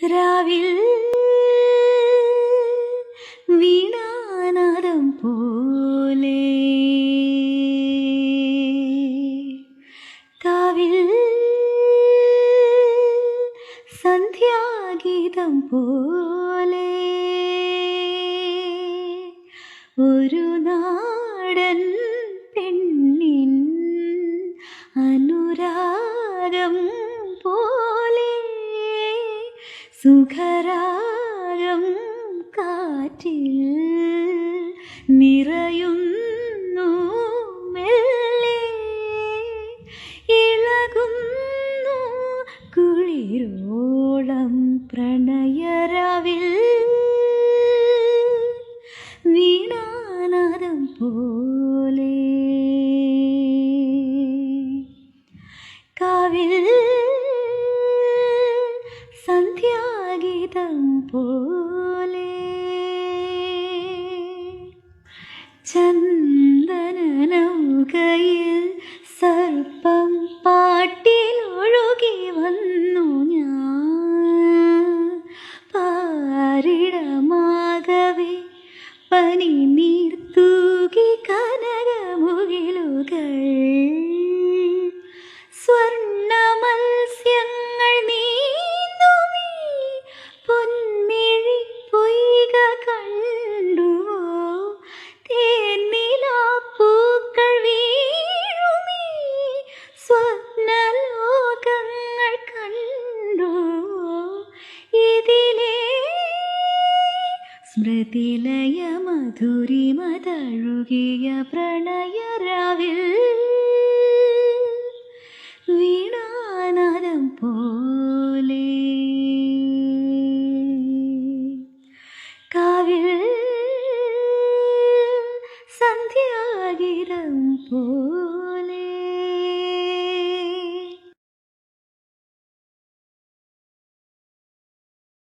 രാവിൽ വീണാനാദം പോലെ കാവിൽ സന്ധ്യാഗീതം പോലെ ഒരു നാടൻ പെണ്ണിൻ അനുരാഗം പോലെ സുഖരാഗം കാറ്റിൽ നിറയുന്നു മെല്ലെ. ഇളകുന്നു കുളിരോളം പ്രണയരാവിൽ. വീണാനാദം പോലെ. കാവിൽ സന്ധ്യാഗീതം പോലെ ചന്ദനനൗകയിൽ സർപ്പം പാട്ടിലൊഴുകി വന്നു ഞാൻ. പാരിടമാകവേ പനി നീർത്തൂകി കനകമുകിലുകൾ. സ്വർണ സ്മൃതിലയ മധുരിമതഴുകിയ പ്രണയരാവിൽ വീണാനരം പോലെ. കാവിൽ സന്ധ്യാകിരം പോ